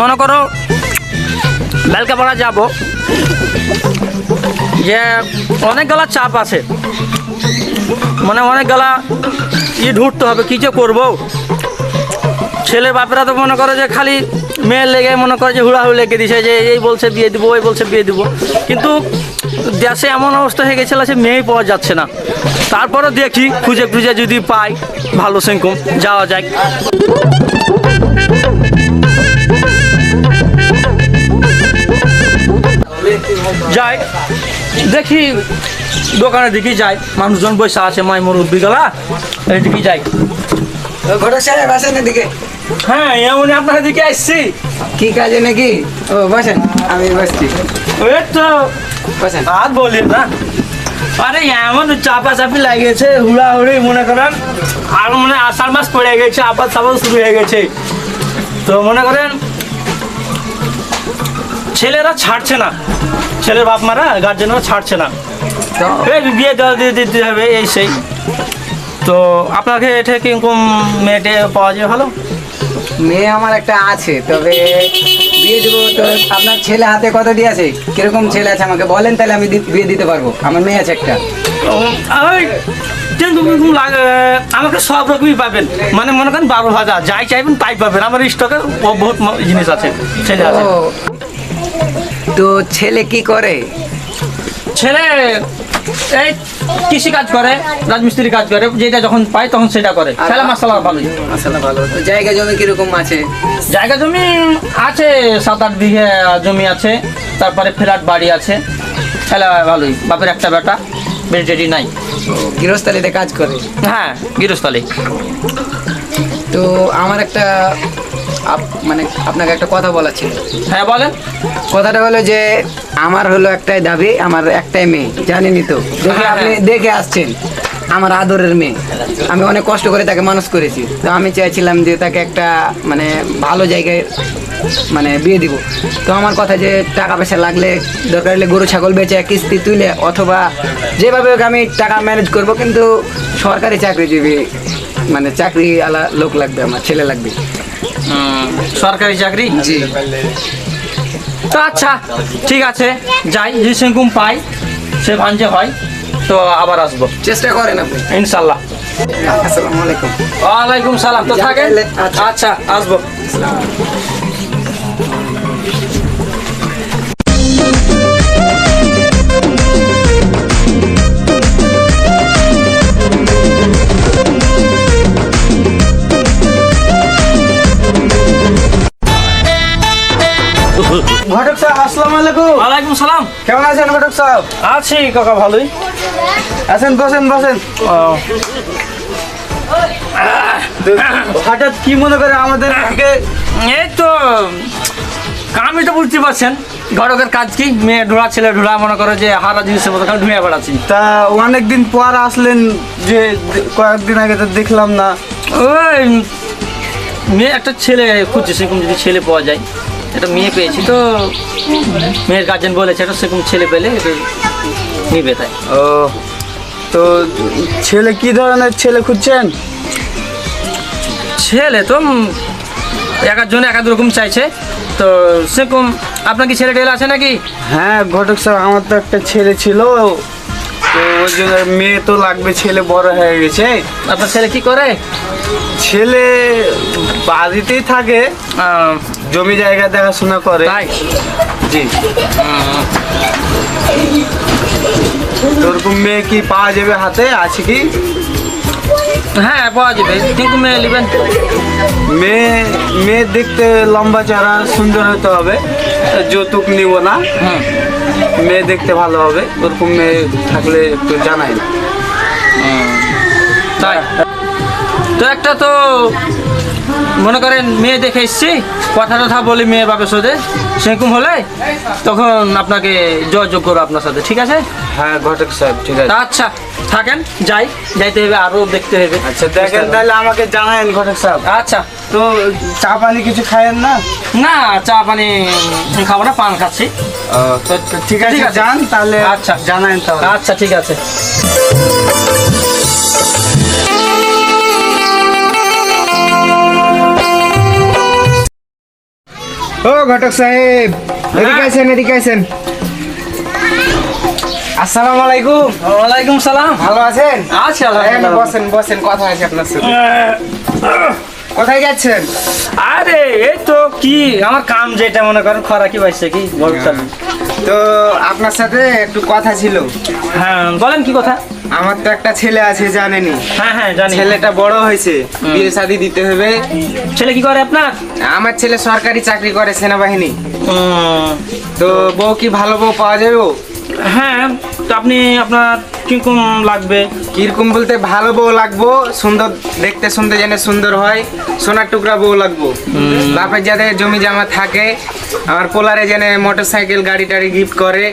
মনে করো বেলকাপাড়া যাব। যে অনেকগুলা চাপ আছে। মানে অনেকগুলা ই ঢুঁড়তে হবে, কী যে করব? ছেলে বাপেরা তো মনে করে যে খালি মেয়ের লেগে মনে করে যে হুড়াহুড়ি লেগে দিছে, যে এই বলছে বিয়ে দিব, ওই বলছে বিয়ে দিব। কিন্তু দেশে এমন অবস্থা হয়ে গেছিল সে মেয়েই পাওয়া যাচ্ছে না। তারপরে দেখি, খুঁজে খুঁজে যদি পাই, ভালো সেরকম, যাওয়া যায় যাই দেখি দোকানের দিকে যাই। মানুষজন বসে আছে মাই মুরব্বী গলা এই দিকে যাই। ঘটক সাহেব আসেন এদিকে। হ্যাঁ এমন আপনার দিকে আসছি। কি কাজে নাকি? ও বসেন আমি বসছি। ওই তো বসেন। আর বলি না। আরে এমন চাপা চাপি লাগিয়েছে হুড়াহুড়ি মনে করেন আর মনে আষাঢ় মাস পড়ে গেছে আবার সাবাল শুরু হয়ে গেছে। তো মনে করেন ছেলেরা ছাড়ছে না। ছেলের বাপ মারা গার্জেনরা ছাড়ছে না। এই বিয়ে দিতে হবে এই সেই। তো আপনাকে এটা কীরকম মেয়েটে পাওয়া যায় ভালো? মেয়ে আমার একটা আছে তবে বিয়ে দেবো তো আপনার ছেলে হাতে কত দিয়ে আছে। কীরকম ছেলে আছে আমাকে বলেন তাহলে আমি বিয়ে দিতে পারব। আমার মেয়ে আছে একটা। আমাকে সব রকমই পাবেন। মানে মনে করেন বারো হাজার যাই চাইবেন তাই পাবেন। আমার স্টকে বহুত জিনিস আছে ছেলে আছে। তো ছেলে কি করে? ছেলে এই কৃষি কাজ করে রাজমিস্ত্রি কাজ করে যেটা যখন পায় তখন সেটা করে। আর- খেলা মশলা ভালোই। ভালো। তো জায়গা জমি কীরকম আছে? জায়গা জমি আছে সাত আট বিঘে জমি আছে তারপরে ফ্ল্যাট বাড়ি আছে। খেলা ভালোই বাপের একটা বেটা বেটি টেটি নাই। গৃহস্থালিতে কাজ করে? হ্যাঁ গৃহস্থলী। তো আমার একটা মানে আপনাকে একটা কথা বলার ছিল। হ্যাঁ বলেন। কথাটা হলো যে আমার হলো একটাই দাবি আমার একটাই মেয়ে জানেনই তো। দেখে হ্যাঁ, আপনি হ্যাঁ। দেখে আসছেন আমার আদরের মেয়ে। আমি অনেক কষ্ট করে তাকে মানুষ করেছি। তো আমি চাইছিলাম যে তাকে একটা মানে ভালো জায়গায় মানে বিয়ে দিব। তো আমার কথা যে টাকা পয়সা লাগলে দরকার হলে গরু ছাগল বেচে কিস্তি তুলে অথবা যেভাবে হোক আমি টাকা ম্যানেজ করব কিন্তু সরকারি চাকরিজীবী মানে চাকরি আলা লোক লাগবে আমার ছেলে লাগবে। সরকারি চাকরি? জি। তো আচ্ছা ঠিক আছে যাই যে সেরকম পাই সে ভাঞ্জে হয় তো আবার আসব। চেষ্টা করেন আপনি। ইনশাল্লাহ। আসসালামু আলাইকুম। ওয়ালাইকুম সালাম তো থাকেন? আচ্ছা। আচ্ছা আসব। ঘটক সাহেব আসসালামু আলাইকুম। ওয়ালাইকুম সালাম। কেমন আছেন ঘটক সাহেব আছি কাকা ভালোই। আছেন বসেন বসেন। হঠাৎ কি মনে করে আমাদের এই তো কামই তো বুঝতে পারছেন ঘটকের কাজ কি? মেয়ে ঢোড়া ছেলে ঢোড়া মনে করো যে হারা জিনিসের মতো খালি ঢুঁয়ে বেড়াচ্ছি তা অনেকদিন পর আসলেন যে কয়েকদিন আগে তো দেখলাম না। ওই মেয়ে একটা ছেলে খুঁজছে সেরকম যদি ছেলে পাওয়া যায়। একটা মেয়ে পেয়েছি তো মেয়ের গার্জেন বলেছে একটা সেরকম ছেলে পেলে এটা নিবে তাই। ও তো ছেলে কি ধরনের ছেলে খুঁজছেন? ছেলে তো এক একজন এক এক রকম চাইছে। তো সেরকম আপনার কি ছেলে টেলে আছে নাকি? হ্যাঁ ঘটক স্যার আমার তো একটা ছেলে ছিল। তো ওই জন্য মেয়ে তো লাগবে ছেলে বড় হয়ে গেছে। আপনার ছেলে কি করে? ছেলে বাড়িতেই থাকে। জমি জায়গা দেখাশোনা করে। তাই? জি। তো ওরকম মেয়ে কি পাওয়া যাবে হাতে? আছে কি? হ্যাঁ পাওয়া যাবে। কিন্তু মেয়ে নেবেন? মেয়ে মেয়ে দেখতে লম্বা চারা সুন্দর হতে হবে। যৌতুক নিব না। মেয়ে দেখতে ভালো হবে। ওরকম মেয়ে থাকলে একটু জানাই। তাই। তো একটা তো মনে করেন মেয়ে দেখে এসছি কথা টথা বলি মেয়ে বাপের সাথে। সেরকম হলে তখন আপনাকে যোগাযোগ করব আপনার সাথে ঠিক আছে? হ্যাঁ ঘটক সাহেব ঠিক আছে। আচ্ছা থাকেন যাই যাইতে হবে আরও দেখতে হবে। আচ্ছা দেখেন তাহলে আমাকে জানায়েন ঘটক সাহেব। আচ্ছা। তো চা পানি কিছু খায়েন না? না চা পানি খাব না পান খাচ্ছি। তো ঠিক আছে ঠিক আছে। যান তাহলে আচ্ছা। জানায়েন তাহলে। আচ্ছা ঠিক আছে। ও ঘটক সাহেব। এদিকে আছেন এদিকে আছেন আসসালামু আলাইকুম। ওয়ালাইকুম সালাম। ভালো আছেন? আছি আলহামদুলিল্লাহ। বসেন বসেন কথা আছে আপনার সাথে। কোথায় যাচ্ছেন? আরে এই তো কি? আমার কাম যেটা মনে করেন খরা কি পাইছে কি? বলছেন তো আপনার সাথে একটু কথা ছিল। হ্যাঁ বলেন কি কথা? আমার তো একটা ছেলে আছে জানেনি হ্যাঁ হ্যাঁ জানি। ছেলেটা বড় হয়েছে বিয়ে শাদি দিতে হবে। ছেলে কি করে আপনার? আমার ছেলে সরকারি চাকরি করে সেনাবাহিনী। তো বউ কি ভালো বউ পাওয়া যাবে? হ্যাঁ তো আপনি আপনার কীরকম লাগবে? কীরকম বলতে ভালো বউ লাগবো সুন্দর দেখতে সুন্দর যেন সুন্দর হয় সোনার টুকরা বউ লাগবো। বাপের যাতে জমি জমা থাকে আমার পোলারে যেন মোটর সাইকেল গাড়ি টাড়ি গিফট করে।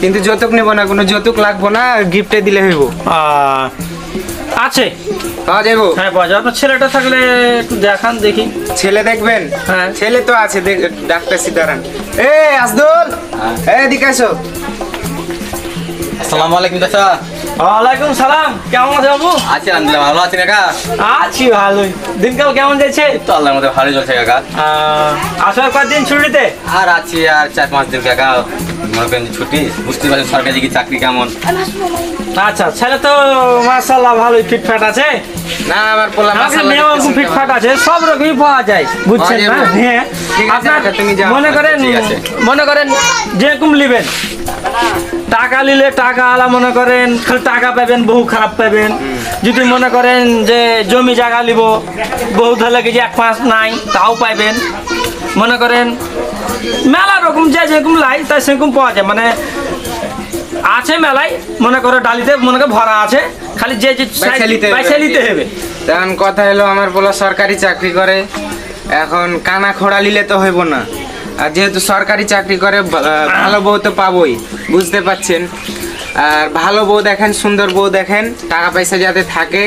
কিন্তু যৌতুক নেব না কোনো যৌতুক লাগবো না গিফটে দিলে হইব। আছে। পাওয়া যাব হ্যাঁ পাওয়া যাবে। আপনার ছেলেটা থাকলে একটু দেখান দেখি। ছেলে দেখবেন? হ্যাঁ। ছেলে তো আছে দেখ- ডাক্তার সীতারাম এ আসদুল এদিকে আসো আসসালামু আলাইকুম চাচা ওয়ালাইকুম সালাম। কেমন আছে বাবু? আছি আলহামদুলিল্লাহ ভালো আছেন কাকা। আছি ভালোই। দিনকাল কেমন যাচ্ছে? তো আল্লাহর মধ্যে ভালোই চলছে কাকা। আসার কয়েকদিন ছুটিতে? আর আছি আর চার পাঁচ দিন কাকা। মনে করেন ছুটি বুঝতে পারছেন সরকারি কি চাকরি কেমন। আচ্ছা ছেলে তো মাশাল্লাহ ভালোই ফিটফাট আছে। না আমার পোলা মাশাআল্লাহ মেয়েও দেখতে ফিটফাট আছে সব রকমই পাওয়া যায় বুঝছেন না? হ্যাঁ। আপনার আচ্ছা, মনে করেন মনে করেন যেরকম নেবেন। টাকা নিলে টাকা আলা মনে করেন টাকা পাবেন বহু খারাপ পাবেন। যদি মনে করেন যে জমি জায়গা নিব বহু ধরলে কি এক পাঁচ নাই তাও পাইবেন। মনে করেন মেলা রকম যে যেরকম লাই তাই সেরকম পাওয়া যায়। মানে আছে মেলায় মনে করো ডালিতে মনে করো ভরা আছে খালি যে যে বাইসা নিতে হবে। বাইসা নিতে হবে। তখন কথা হলো আমার বলা সরকারি চাকরি করে এখন কানা খোড়া নিলে তো হইব না। আর যেহেতু সরকারি চাকরি করে ভালো বউ তো পাবোই বুঝতে পাচ্ছেন আর ভালো বউ দেখেন সুন্দর বউ দেখেন টাকা পয়সা যাতে থাকে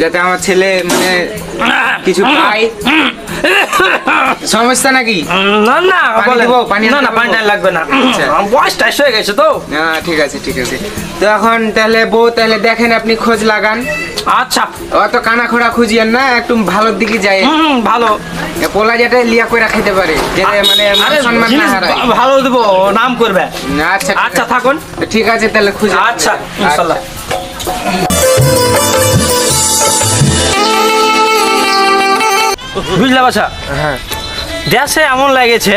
যাতে আমার ছেলে মানে কিছু পায় সমস্যা নাকি? না না দেবো? পানি না না পানি? লাগবে না। আচ্ছা। বয়স টাইস হয়ে গেছে তো। হ্যাঁ ঠিক আছে ঠিক আছে। তো এখন তাহলে বউ তাহলে দেখেন আপনি খোঁজ লাগান। আচ্ছা। অত কানা খোড়া খুঁজিয়েন না একটু ভালোর দিকে হুম, ভালো। পোলা যেটা লিয়া করে খেতে পারে যেটা মানে মান সম্মান না হারায়। ভালো দেবো নাম করবে। আচ্ছা আচ্ছা থাকুন। ঠিক আছে তাহলে খুঁজে। আচ্ছা। ইনশাল্লাহ। বুঝলে বাছা? হ্যাঁ। দেশে এমন লাগেছে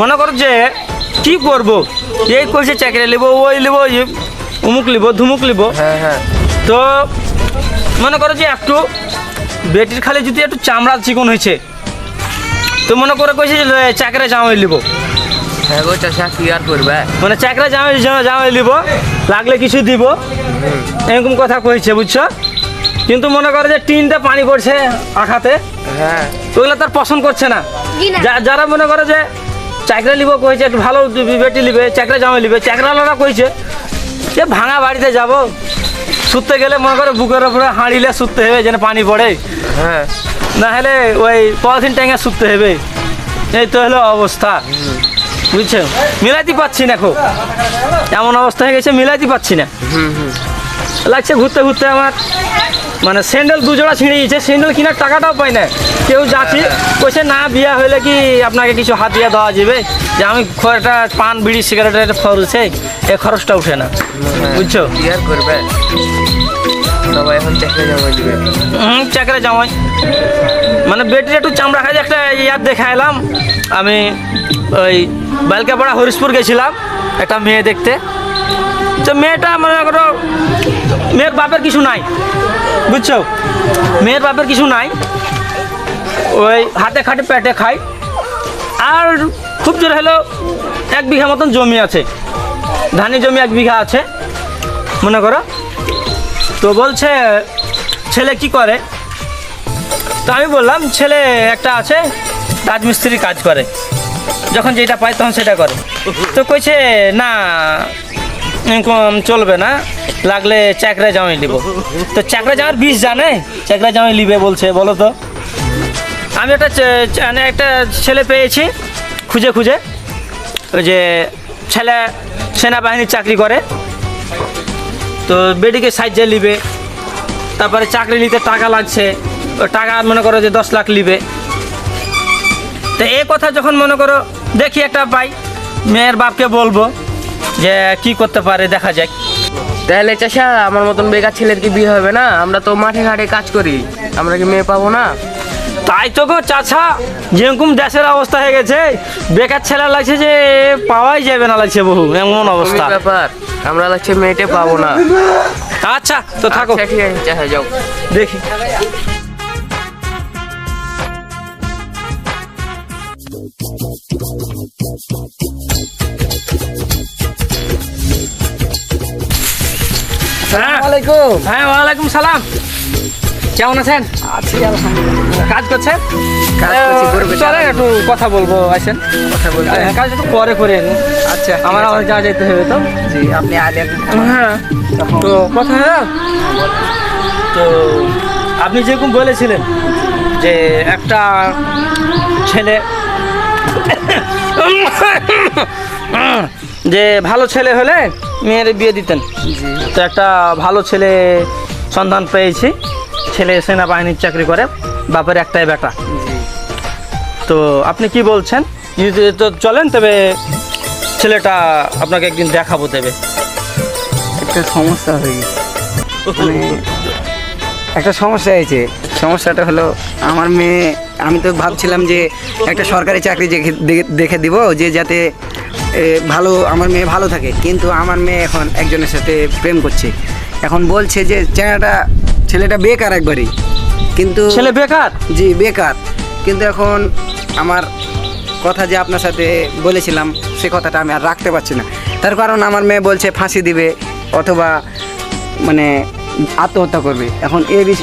মনে করো যে কি করব? এই কইছে চাকরি লিব ওই লিব ওই উমুক লিব ধুমুক লিব। হ্যাঁ হ্যাঁ। তো মনে করো যে একটু বেটির খালি যদি একটু চামড়া চিকন হয়েছে তো মনে করে কইছে যে চাকরি জামাই লিব। হ্যাঁ গো চাষা কি আর করবে? মানে চাকরি জামাই জামাই লিব লাগলে কিছু দিব। এরকম কথা কইছে বুঝছ? কিন্তু মনে করে যে টিনটা পানি পড়ছে আখাতে হ্যাঁ। ওগুলো তার পছন্দ করছে না। যারা মনে করে যে চাকরি লিব কইছে একটু ভালো বেটি লিবে চাকরি জামাই লিবে চাকরালারা কইছে যে ভাঙা বাড়িতে যাব। শুতে গেলে মনে করে বুকের উপরে হাঁড়িলে শুতে হবে যেন পানি পড়ে। হ্যাঁ। না হলে ওই পলিথিন ট্যাঙ্গে শুতে হবে। এই তো হলো অবস্থা। বুঝছ? মিলাইতে পাচ্ছি না খুব। এমন অবস্থা হয়ে গেছে মিলাইতে পাচ্ছি না। লাগছে ঘুরতে ঘুরতে আমার মানে স্যান্ডেল দুজোড়া ছিঁড়ে গেছে স্যান্ডেল কেনার টাকাটাও পাই না কেউ যাচ্ছি কইছে না বিয়া হইলে কি আপনাকে কিছু হাত দিয়ে দেওয়া যাবে? যে আমি একটা পান বিড়ি সিগারেটের খরচে এ খরচটা উঠে না। বুঝছ? করবে। সবাই এখন চাকরি জমা দিবে। হুম চাকরে জামাই। মানে বেটির একটু চামড়া খাই একটা ইয়ার দেখা এলাম। আমি ওই বালকাপাড়া হরিশপুর গেছিলাম একটা মেয়ে দেখতে। তো মেয়েটা মনে মেয়ের বাপের কিছু নাই। বুঝছ? মেয়ের বাপের কিছু নাই। ওই হাতে খাটে পেটে খাই আর খুব জোর হলো এক বিঘা মতন জমি আছে। ধানি জমি এক বিঘা আছে, মনে করো। তো বলছে, ছেলে কি করে? তো আমি বললাম, ছেলে একটা আছে রাজমিস্ত্রি কাজ করে। যখন যেটা পায় তখন সেটা করে। তো কইছে, না চলবে না। লাগলে চাকরা জামাই নিব। তো চাকরা জামার বিষ জানে? চাকরা জামাই নিবে বলছে, বলো তো। আমি একটা মানে একটা ছেলে পেয়েছি, খুঁজে খুঁজে। ওই যে ছেলে সেনাবাহিনীর চাকরি করে। তো বেডিকে সাহায্যে নিবে। তারপরে চাকরি নিতে টাকা লাগছে। টাকা মনে করো যে দশ লাখ নিবে। তো এই কথা যখন মনে করো, দেখি একটা পাই মেয়ের বাপকে বলব। যে কি করতে পারে দেখা যাক। তাহলে চাষা আমার মতন বেকার ছেলের কি বিয়ে হবে না? আমরা তো মাঠে ঘাটে কাজ করি। আমরা কি মেয়ে পাবো না? তাই তো গো চাচা যেরকম দেশের অবস্থা হয়ে গেছে বেকার ছেলে লাগছে যে পাওয়াই যাবে না লাগছে বহু এমন অবস্থা। ব্যাপার আমরা লাগছে মেয়েটে পাবো না। আচ্ছা তো থাকো। আচ্ছা, ঠিক আছে চাষা যাও। দেখি। হ্যাঁ। হ্যাঁ ওয়ালাইকুম সালাম। কেমন আছেন? আছি কাজ করছেন? একটু কথা বলব আসেন। কথা কাজ একটু পরে করেন আচ্ছা আমার আবার যা যেতে হবে তো। জি আপনি আলেন হ্যাঁ। তো কথা হ্যাঁ তো আপনি যেরকম বলেছিলেন যে একটা ছেলে যে ভালো ছেলে হলে মেয়ের বিয়ে দিতেন। তো একটা ভালো ছেলে সন্ধান পেয়েছি। ছেলে সেনাবাহিনীর চাকরি করে। বাপের একটাই বেটা। তো আপনি কি বলছেন? যদি তো চলেন তবে ছেলেটা আপনাকে একদিন দেখাবো দেবে। একটা সমস্যা হয়ে গেছে। মানে একটা সমস্যা হয়েছে। সমস্যাটা হলো আমার মেয়ে আমি তো ভাবছিলাম যে একটা সরকারি চাকরি দেখে- দেখে- দিব যে যাতে ভালো আমার মেয়ে ভালো থাকে কিন্তু আমার মেয়ে এখন একজনের সাথে প্রেম করছে। এখন বলছে যে ছেলেটা ছেলেটা বেকার একবারই কিন্তু ছেলে বেকার? জি বেকার। কিন্তু এখন আমার কথা যে আপনার সাথে বলেছিলাম সে কথাটা আমি আর রাখতে পারছি না। তার কারণ আমার মেয়ে বলছে ফাঁসি দিবে অথবা মানে আত্মহত্যা করবে। এখন এ-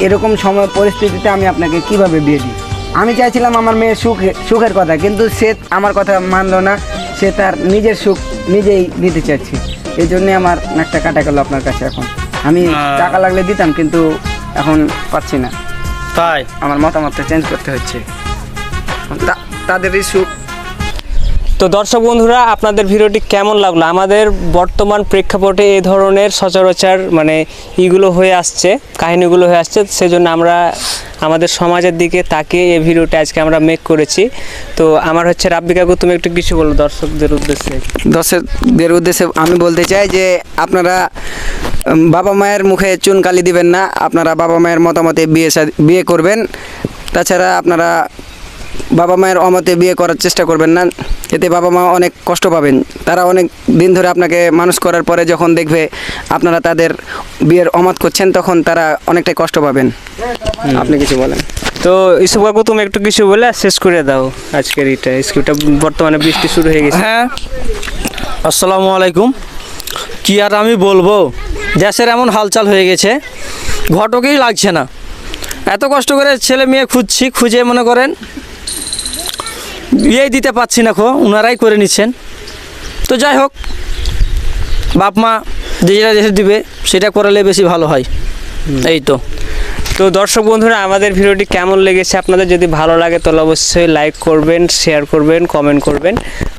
এরকম সময় পরিস্থিতিতে আমি আপনাকে কীভাবে বিয়ে দিই? আমি চাইছিলাম আমার মেয়ের সুখ সুখের কথা কিন্তু সে আমার কথা মানলো না। সে তার নিজের সুখ নিজেই নিতে চাচ্ছে এই জন্যে আমার নাকটা কাটা গেল আপনার কাছে এখন। আমি টাকা লাগলে দিতাম কিন্তু এখন পাচ্ছি না। তাই? আমার মতামতটা চেঞ্জ করতে হচ্ছে। তাদেরই সুখ তো দর্শক বন্ধুরা, আপনাদের ভিডিওটি কেমন লাগল? আমাদের বর্তমান প্রেক্ষাপটে এই ধরনের সচরাচর মানে ইগুলো হয়ে আসছে, কাহিনীগুলো হয়ে আসছে, সেজন্য আমরা আমাদের সমাজের দিকে তাকিয়ে এই ভিডিওটি আজকে আমরা মেক করেছি। তো আমার হচ্ছে রাব্বি কাকু তুমি একটু কিছু বলো দর্শকদের উদ্দেশ্যে। দর্শকদের উদ্দেশ্যে আমি বলতে চাই যে, আপনারা বাবা মায়ের মুখে চুনকালি দিবেন না, আপনারা বাবা মায়ের মতামতে বিয়ে বিয়ে করবেন। তাছাড়া আপনারা বাবা মায়ের অমতে বিয়ে করার চেষ্টা করবেন না এতে বাবা মা অনেক কষ্ট পাবেন। তারা অনেক দিন ধরে আপনাকে মানুষ করার পরে যখন দেখবে আপনারা তাদের বিয়ের অমত করছেন তখন তারা অনেকটাই কষ্ট পাবেন। আপনি কিছু বলেন। তো ইসুফ কাকু তুমি একটু কিছু বলে শেষ করে দাও আজকের এটা। স্ক্রিপ্টটা বর্তমানে বৃষ্টি শুরু হয়ে গেছে। হ্যাঁ। আসসালামু আলাইকুম। কি আর আমি বলব? দেশের এমন হালচাল হয়ে গেছে ঘটকেই লাগছে না। এত কষ্ট করে ছেলে মেয়ে খুঁজছি খুঁজে মনে করেন বিয়েই দিতে পাচ্ছি না খো ওনারাই করে নিচ্ছেন। তো যাই হোক বাপ মা যে যেটা দেশে দিবে সেটা করালে বেশি ভালো হয়। এই তো। তো দর্শক বন্ধুরা আমাদের ভিডিওটি কেমন লেগেছে আপনাদের যদি ভালো লাগে তাহলে অবশ্যই লাইক করবেন শেয়ার করবেন কমেন্ট করবেন।